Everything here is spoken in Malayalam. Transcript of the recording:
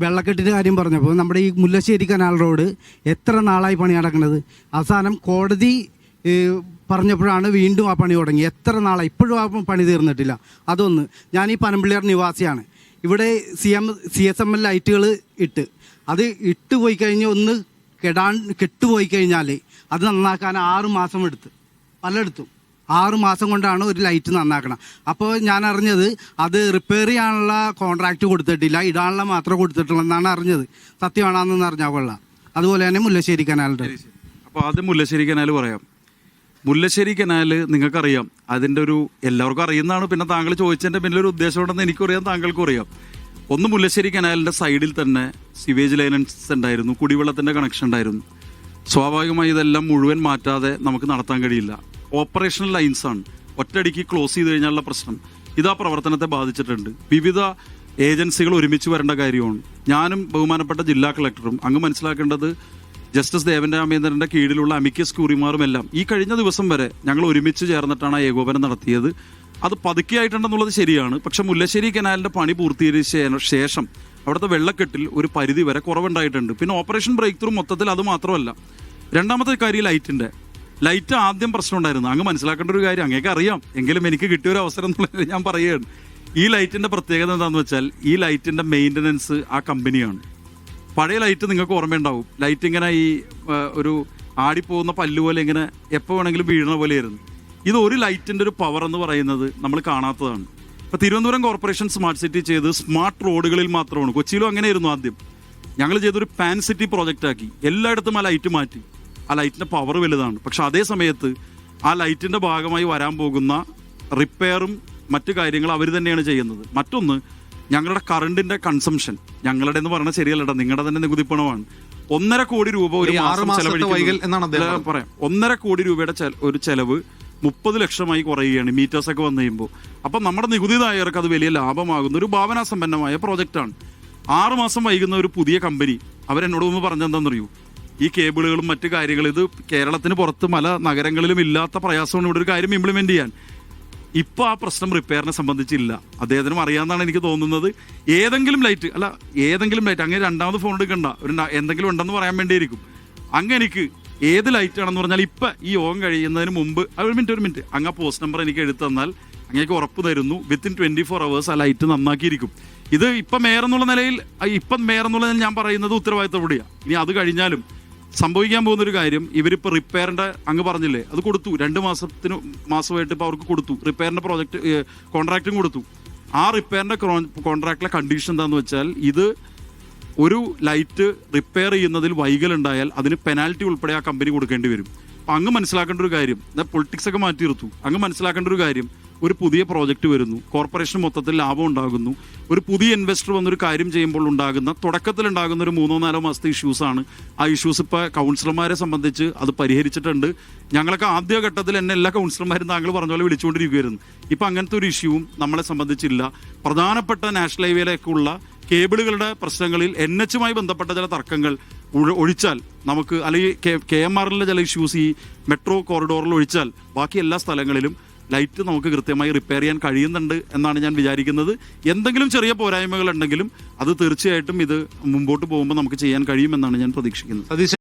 വെള്ളക്കെട്ടിന്റെ കാര്യം പറഞ്ഞപ്പോൾ നമ്മുടെ ഈ മുല്ലശ്ശേരി കനാൽ റോഡ് എത്ര നാളായി പണി നടക്കുന്നത്? അവസാനം കോടതി പറഞ്ഞപ്പോഴാണ് വീണ്ടും ആ പണി തുടങ്ങി. എത്ര നാളായി? ഇപ്പോഴും ആ പണി തീർന്നിട്ടില്ല. അതൊന്ന്. ഞാൻ ഈ പനമ്പിള്ളിയാർ നിവാസിയാണ്. ഇവിടെ C M C S M L ലൈറ്റുകൾ ഇട്ട്. അത് ഇട്ട് പോയി കഴിഞ്ഞ് ഒന്ന് കെടാൻ കെട്ടുപോയി കഴിഞ്ഞാൽ അത് നന്നാക്കാൻ ആറ് മാസം എടുത്ത്. പലയിടത്തും. ആറ് മാസം കൊണ്ടാണ് ഒരു ലൈറ്റ് നന്നാക്കണം. അപ്പോൾ ഞാൻ അറിഞ്ഞത് അത് റിപ്പയർ ചെയ്യാനുള്ള കോൺട്രാക്റ്റ് കൊടുത്തിട്ടില്ല. ഇടാനുള്ള മാത്രം കൊടുത്തിട്ടുള്ളൂ എന്നാണ് അറിഞ്ഞത് സത്യമാണെന്ന് അറിഞ്ഞാൽ കൊള്ളാം. അതുപോലെ തന്നെ മുല്ലശ്ശേരി കനാലിന്റെ അപ്പോൾ ആദ്യം മുല്ലശ്ശേരി കനാൽ പറയാം. മുല്ലശ്ശേരി കനാൽ നിങ്ങൾക്കറിയാം. അതിന്റെ ഒരു എല്ലാവർക്കും അറിയുന്നതാണ്. പിന്നെ താങ്കൾ ചോദിച്ചതിന്റെ പിന്നിലൊരു ഉദ്ദേശമുണ്ടെന്ന് എനിക്കറിയാം. താങ്കൾക്കും അറിയാം. ഒന്ന് മുല്ലശ്ശേരി കനാലിന്റെ സൈഡിൽ തന്നെ സിവേജ് ലൈനൻസ് ഉണ്ടായിരുന്നു. കുടിവെള്ളത്തിന്റെ കണക്ഷൻ ഉണ്ടായിരുന്നു. സ്വാഭാവികമായി ഇതെല്ലാം മുഴുവൻ മാറ്റാതെ നമുക്ക് നടത്താൻ കഴിയില്ല. ഓപ്പറേഷണൽ ലൈൻസാണ് ഒറ്റയടിക്ക് ക്ലോസ് ചെയ്ത് കഴിഞ്ഞാലുള്ള പ്രശ്നം. ഇത് ആ പ്രവർത്തനത്തെ ബാധിച്ചിട്ടുണ്ട്. വിവിധ ഏജൻസികൾ ഒരുമിച്ച് വരേണ്ട കാര്യമാണ്. ഞാനും ബഹുമാനപ്പെട്ട ജില്ലാ കളക്ടറും അങ്ങ് മനസ്സിലാക്കേണ്ടത് ജസ്റ്റിസ് ദേവൻ രാമേന്ദ്രന്റെ കീഴിലുള്ള അമിക്കസ് ക്യൂറിമാറും എല്ലാം ഈ കഴിഞ്ഞ ദിവസം വരെ ഞങ്ങൾ ഒരുമിച്ച് ചേർന്നിട്ടാണ് ആ ഏകോപനം നടത്തിയത്. അത് പതുക്കിയായിട്ടുണ്ടെന്നുള്ളത് ശരിയാണ്. പക്ഷെ മുല്ലശ്ശേരി കനാലിന്റെ പണി പൂർത്തീകരിച്ച ശേഷം അവിടുത്തെ വെള്ളക്കെട്ടിൽ ഒരു പരിധി വരെ കുറവുണ്ടായിട്ടുണ്ട്. പിന്നെ ഓപ്പറേഷൻ ബ്രേക്ക് ത്രൂ മൊത്തത്തിൽ അത് മാത്രമല്ല. രണ്ടാമത്തെ കാര്യം ലൈറ്റിന്റെ. ലൈറ്റ് ആദ്യം പ്രശ്നം ഉണ്ടായിരുന്നു. അങ്ങ് മനസ്സിലാക്കേണ്ട ഒരു കാര്യം അങ്ങേക്ക് അറിയാം. എങ്കിലും എനിക്ക് കിട്ടിയ ഒരു അവസരം എന്നുള്ളത് ഞാൻ പറയുകയാണ്. ഈ ലൈറ്റിന്റെ പ്രത്യേകത എന്താണെന്ന് വെച്ചാൽ ഈ ലൈറ്റിന്റെ മെയിന്റനൻസ് ആ കമ്പനിയാണ്. പഴയ ലൈറ്റ് നിങ്ങൾക്ക് ഓർമ്മയുണ്ടാവും. ലൈറ്റ് ഇങ്ങനെ ഈ ഒരു ആടിപ്പോകുന്ന പല്ല് പോലെ ഇങ്ങനെ എപ്പോൾ വേണമെങ്കിലും വീഴുന്ന പോലെയായിരുന്നു. ഇത് ഒരു ലൈറ്റിന്റെ ഒരു പവർ എന്ന് പറയുന്നത് നമ്മൾ കാണാത്തതാണ്. ഇപ്പോൾ തിരുവനന്തപുരം കോർപ്പറേഷൻ സ്മാർട്ട് സിറ്റി ചെയ്ത് സ്മാർട്ട് റോഡുകളിൽ മാത്രമാണ്. കൊച്ചിയിലും അങ്ങനെയായിരുന്നു ആദ്യം. ഞങ്ങൾ ചെയ്തൊരു പാൻ സിറ്റി പ്രോജക്റ്റ് ആക്കി എല്ലായിടത്തും ആ ലൈറ്റ് മാറ്റി. ആ ലൈറ്റിന്റെ പവർ വലുതാണ്. പക്ഷെ അതേ സമയത്ത് ആ ലൈറ്റിന്റെ ഭാഗമായി വരാൻ പോകുന്ന റിപ്പയറും മറ്റു കാര്യങ്ങളും അവർ തന്നെയാണ് ചെയ്യുന്നത്. മറ്റൊന്ന് ഞങ്ങളുടെ കറണ്ടിന്റെ കൺസംഷൻ ഞങ്ങളുടെ എന്ന് പറഞ്ഞാൽ ശരിയല്ലടാ നിങ്ങളുടെ തന്നെ നികുതി പണമാണ് ഒന്നര കോടി രൂപ ഒരു മാസം ചെലവഴിക്കുന്നത്. പറയാം. ഒന്നര കോടി രൂപയുടെ ഒരു ചെലവ് മുപ്പത് ലക്ഷമായി കുറയുകയാണ് മീറ്റേഴ്സ് ഒക്കെ വന്നു കഴിയുമ്പോൾ. അപ്പൊ നമ്മുടെ നികുതിദായകർക്ക് അത് വലിയ ലാഭമാകുന്ന ഒരു ഭാവനാസമ്പന്നമായ പ്രോജക്റ്റാണ് ആറുമാസം വൈകുന്ന ഒരു പുതിയ കമ്പനി അവരെന്നോട് ഒന്ന് പറഞ്ഞെന്താണെന്നറിയൂ? ഈ കേബിളുകളും മറ്റു കാര്യങ്ങളും ഇത് കേരളത്തിന് പുറത്ത് പല നഗരങ്ങളിലും ഇല്ലാത്ത പ്രയാസമാണ് ഇവിടെ ഒരു കാര്യം ഇംപ്ലിമെന്റ് ചെയ്യാൻ. ഇപ്പോൾ ആ പ്രശ്നം റിപ്പയറിനെ സംബന്ധിച്ചില്ല. അദ്ദേഹത്തിനും അറിയാമെന്നാണ് എനിക്ക് തോന്നുന്നത്. ഏതെങ്കിലും ലൈറ്റ് അല്ല ഏതെങ്കിലും ലൈറ്റ് അങ്ങനെ രണ്ടാമത് ഫോൺ എടുക്കണ്ട. ഒരു എന്തെങ്കിലും ഉണ്ടെന്ന് പറയാൻ വേണ്ടിയിരിക്കും. അങ്ങ് എനിക്ക് ഏത് ലൈറ്റ് ആണെന്ന് പറഞ്ഞാൽ ഇപ്പം ഈ യോഗം കഴിയുന്നതിന് മുമ്പ് ഒരു മിനിറ്റ് ഒരു മിനിറ്റ് അങ്ങ് ആ പോസ്റ്റ് നമ്പർ എനിക്ക് എഴുതി തന്നാൽ അങ്ങേക്ക് ഉറപ്പ് തരുന്നു. വിത്തിൻ ട്വന്റി ഫോർ അവേഴ്സ് ആ ലൈറ്റ് നന്നാക്കിയിരിക്കും. ഇത് ഇപ്പം മേയർ എന്നുള്ള നിലയിൽ ഇപ്പം മേയർ എന്നുള്ള നിലയിൽ ഞാൻ പറയുന്നത് ഉത്തരവാദിത്തം കൂടിയാണ് ഇനി അത് കഴിഞ്ഞാലും സംഭവിക്കാൻ പോകുന്നൊരു കാര്യം ഇവരിപ്പോൾ റിപ്പയറിന്റെ അങ്ങ് പറഞ്ഞില്ലേ? അത് കൊടുത്തു. രണ്ട് മാസത്തിന് മാസമായിട്ട് ഇപ്പോൾ അവർക്ക് കൊടുത്തു. റിപ്പയറിന്റെ പ്രോജക്റ്റ് കോൺട്രാക്റ്റും കൊടുത്തു. ആ റിപ്പയറിന്റെ കോൺട്രാക്റ്റിലെ കണ്ടീഷൻ എന്താണെന്ന് വെച്ചാൽ ഇത് ഒരു ലൈറ്റ് റിപ്പയർ ചെയ്യുന്നതിൽ വൈകൽ ഉണ്ടായാൽ അതിന് പെനാൽറ്റി ഉൾപ്പെടെ ആ കമ്പനി കൊടുക്കേണ്ടി വരും. അപ്പം അങ്ങ് മനസ്സിലാക്കേണ്ട ഒരു കാര്യം പൊളിറ്റിക്സ് ഒക്കെ മാറ്റി നിർത്തു അങ്ങ് മനസ്സിലാക്കേണ്ട ഒരു കാര്യം ഒരു പുതിയ പ്രോജക്റ്റ് വരുന്നു. കോർപ്പറേഷൻ മൊത്തത്തിൽ ലാഭം ഉണ്ടാകുന്നു. ഒരു പുതിയ ഇൻവെസ്റ്റർ വന്നൊരു കാര്യം ചെയ്യുമ്പോൾ ഉണ്ടാകുന്ന തുടക്കത്തിൽ ഉണ്ടാകുന്ന ഒരു മൂന്നോ നാലോ മാസത്തെ ഇഷ്യൂസാണ് ആ ഇഷ്യൂസ് ഇപ്പോൾ കൗൺസിലർമാരെ സംബന്ധിച്ച് അത് പരിഹരിച്ചിട്ടുണ്ട്. ഞങ്ങളൊക്കെ ആദ്യഘട്ടത്തിൽ എന്നെ എല്ലാ കൗൺസിലർമാരും താങ്കൾ പറഞ്ഞ പോലെ വിളിച്ചുകൊണ്ടിരിക്കുകയായിരുന്നു ഇപ്പം അങ്ങനത്തെ ഒരു ഇഷ്യൂവും നമ്മളെ സംബന്ധിച്ചില്ല. പ്രധാനപ്പെട്ട നാഷണൽ ഹൈവേയിലേക്കുള്ള കേബിളുകളുടെ പ്രശ്നങ്ങളിൽ എൻ എച്ചുമായി ബന്ധപ്പെട്ട ചില തർക്കങ്ങൾ ഒഴിച്ചാൽ നമുക്ക് അല്ലെങ്കിൽ കെ എം ആറിലെ ചില ഇഷ്യൂസ് ഈ മെട്രോ കോറിഡോറിൽ ഒഴിച്ചാൽ ബാക്കി എല്ലാ സ്ഥലങ്ങളിലും ലൈറ്റ് നമുക്ക് കൃത്യമായി റിപ്പയർ ചെയ്യാൻ കഴിയുന്നുണ്ട് എന്നാണ് ഞാൻ വിചാരിക്കുന്നത്. എന്തെങ്കിലും ചെറിയ പോരായ്മകൾ ഉണ്ടെങ്കിലും അത് തീർച്ചയായിട്ടും ഇത് മുമ്പോട്ട് പോകുമ്പോൾ നമുക്ക് ചെയ്യാൻ കഴിയുമെന്നാണ് ഞാൻ പ്രതീക്ഷിക്കുന്നത്.